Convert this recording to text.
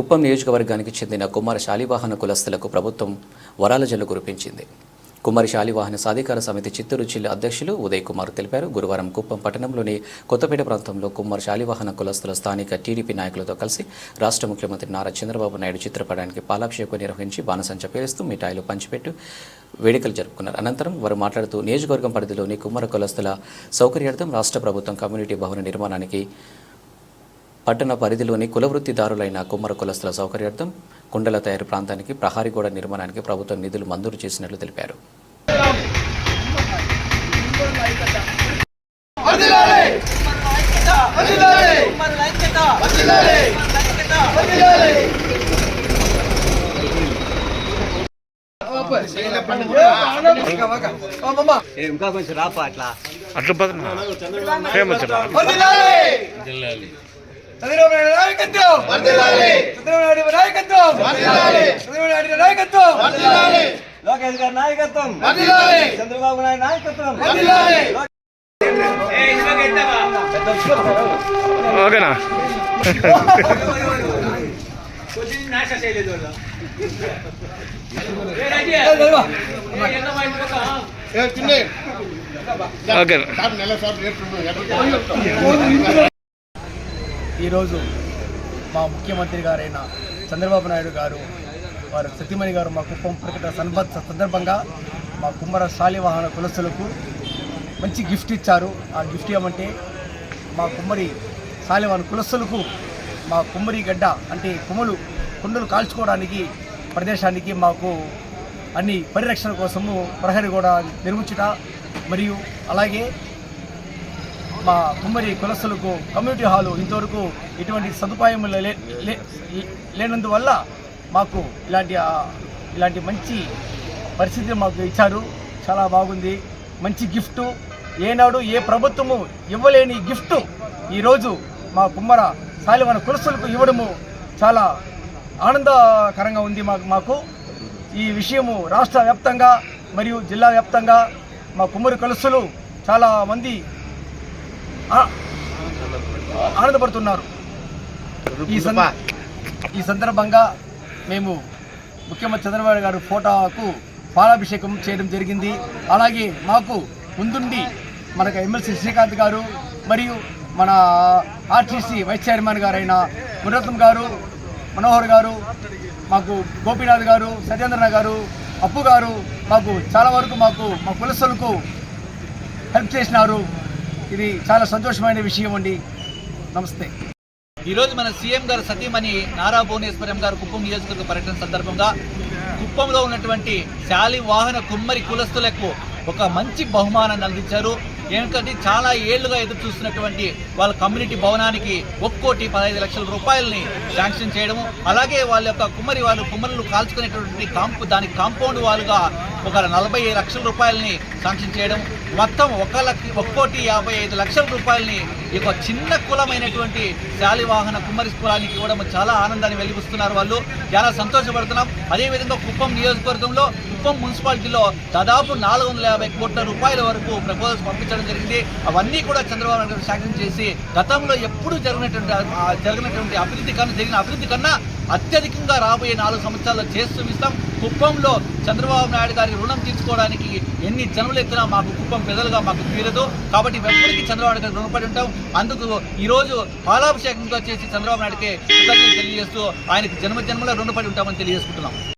కుప్పం నియోజకవర్గానికి చెందిన కుమార శాలివాహన కులస్తులకు ప్రభుత్వం వరాల జల్లు కురిపించింది. కుమారి శాలివాహన సాధికార సమితి చిత్తూరు జిల్లా అధ్యక్షులు ఉదయ్ కుమార్ తెలిపారు. గురువారం కుప్పం పట్టణంలోని కొత్తపేట ప్రాంతంలో కుమార్ శాలివాహన కులస్తుల స్థానిక టీడీపీ నాయకులతో కలిసి రాష్ట్ర ముఖ్యమంత్రి నారా చంద్రబాబు నాయుడు చిత్రపటానికి పాలాభిషేకం నిర్వహించి బాణసంచ పేరుస్తూ మిఠాయిలు పంచిపెట్టు వేడుకలు జరుపుకున్నారు. అనంతరం వారు మాట్లాడుతూ నియోజకవర్గం పరిధిలోని కుమార కులస్తుల సౌకర్యార్థం రాష్ట్ర ప్రభుత్వం కమ్యూనిటీ భవన నిర్మాణానికి పట్టణ పరిధిలోని కులవృత్తిదారులైన కుమ్మర కులస్తుల సౌకర్యార్థం కుండల తయారు ప్రాంతానికి ప్రహారీ గోడ నిర్మాణానికి ప్రభుత్వం నిధులు మంజూరు చేసినట్లు తెలిపారు. ఇంకా కొంచెం రాపా అట్లా. అట్లా ఫేమస్ చంద్రబాబు నాయుడు నాయకత్వం! చంద్రబాబు నాయుడు నాయకత్వం! చంద్రబాబు నాయుడు నాయకత్వం! లోకేష్ గారి నాయకత్వం! చంద్రబాబు నాయుడు నాయకత్వం! ఓకేనా? ఓకే ఈరోజు మా ముఖ్యమంత్రి గారైన చంద్రబాబు నాయుడు గారు వారు సతీమణి గారు మా కుప్పం ప్రకటన సంబ- సందర్భంగా మా కుమ్మర శాలివాహన కులస్తులకు మంచి గిఫ్ట్ ఇచ్చారు. ఆ గిఫ్ట్ ఏమంటే మా కుమ్మరి శాలివాహన కులస్తులకు మా కుమ్మరి గడ్డ అంటే కుమ్మలు కుండలు కాల్చుకోవడానికి ప్రదేశానికి మాకు అన్ని పరిరక్షణ కోసము ప్రహరి కూడా నిర్మించుట మరియు అలాగే మా కుమ్మరి కులస్తులకు కమ్యూనిటీ హాలు ఇంతవరకు ఎటువంటి సదుపాయం లే- లేనందువల్ల మాకు ఇలాంటి ఇలాంటి మంచి పరిస్థితి మాకు ఇచ్చారు. చాలా బాగుంది. మంచి గిఫ్ట్. ఏనాడు ఏ ప్రభుత్వము ఇవ్వలేని గిఫ్ట్ ఈరోజు మా కుమ్మర సాలివన కులస్తులకు ఇవ్వడము చాలా ఆనందకరంగా ఉంది మాకు మాకు. ఈ విషయము రాష్ట్ర వ్యాప్తంగా మరియు జిల్లా వ్యాప్తంగా మా కుమ్మరి కులస్తులు చాలా మంది ఆనందపడుతున్నారు. ఈ సంద- ఈ సందర్భంగా మేము ముఖ్యమంత్రి చంద్రబాబు గారు ఫోటోకు పాలాభిషేకం చేయడం జరిగింది. అలాగే మాకు ముందుండి మనకు ఎమ్మెల్సీ శ్రీకాంత్ గారు మరియు మన ఆర్టీసీ వైస్ చైర్మన్ గారైన గుణరత్నం గారు మనోహర్ గారు మాకు గోపీనాథ్ గారు సత్యేంద్రనాథ్ గారు అప్పు గారు మాకు చాలా వరకు మాకు మా కులస్తులకు హెల్ప్ చేసినారు. ఇది చాలా సంతోషమైన విషయం అండి. నమస్తే. ఈరోజు మన సీఎం గారు సతీమణి నారా భువనేశ్వరం గారు కుప్పం నియోజకవర్గ పర్యటన సందర్భంగా కుప్పంలో ఉన్నటువంటి శాలి వాహన కుమ్మరి కులస్తులకు ఒక మంచి బహుమానాన్ని అందించారు. ఎందుకంటే చాలా ఏళ్ళుగా ఎదురు చూస్తున్నటువంటి వాళ్ళ కమ్యూనిటీ భవనానికి ఒక్కోటి పదహైదు లక్షల రూపాయలని శాంక్షన్ చేయడము అలాగే వాళ్ళ యొక్క కుమ్మరి వాళ్ళు కుమ్మరులు కాల్చుకునేటువంటి కాంపు దానికి కాంపౌండ్ వాళ్ళుగా ఒక నలభై లక్షల రూపాయలని శాంక్షన్ చేయడం మొత్తం ఒక లక్ష ఒక్కోటి యాభై ఐదు లక్షల రూపాయలని ఈ యొక్క చిన్న కులమైనటువంటి శాలివాహన కుమ్మరి కులానికి ఇవ్వడం చాలా ఆనందాన్ని వెలిగిస్తున్నారు వాళ్ళు. చాలా సంతోషపడుతున్నాం. అదేవిధంగా కుప్పం నియోజకవర్గంలో కుప్పం మున్సిపాలిటీలో దాదాపు నాలుగు వందల యాభై కోట్ల రూపాయల వరకు ప్రపోజల్స్ పంపించడం జరిగింది. అవన్నీ కూడా చంద్రబాబు నాయుడు గారు శాంక్షన్ చేసి గతంలో ఎప్పుడు జరిగినటువంటి జరిగినటువంటి అభివృద్ధి కన్నా జరిగిన అభివృద్ధి కన్నా అత్యధికంగా రాబోయే నాలుగు సంవత్సరాల్లో చేస్తూ ఇస్తాం కుప్పంలో చంద్రబాబు నాయుడు గారి రుణం తీర్చుకోవడానికి ఎన్ని జన్మలు ఎత్తినా మాకు కుప్పం పెదలుగా మాకు తీరదు. కాబట్టి ఎప్పటికీ చంద్రబాబు గారికి రుణపడి ఉంటాం. అందుకు ఈరోజు పాలాభిషేకంతో చేసి చంద్రబాబు నాయుడుకి కృతజ్ఞతలు తెలియజేస్తూ ఆయనకి జన్మ జన్మలో రుణపడి ఉంటామని తెలియజేసుకుంటున్నాం.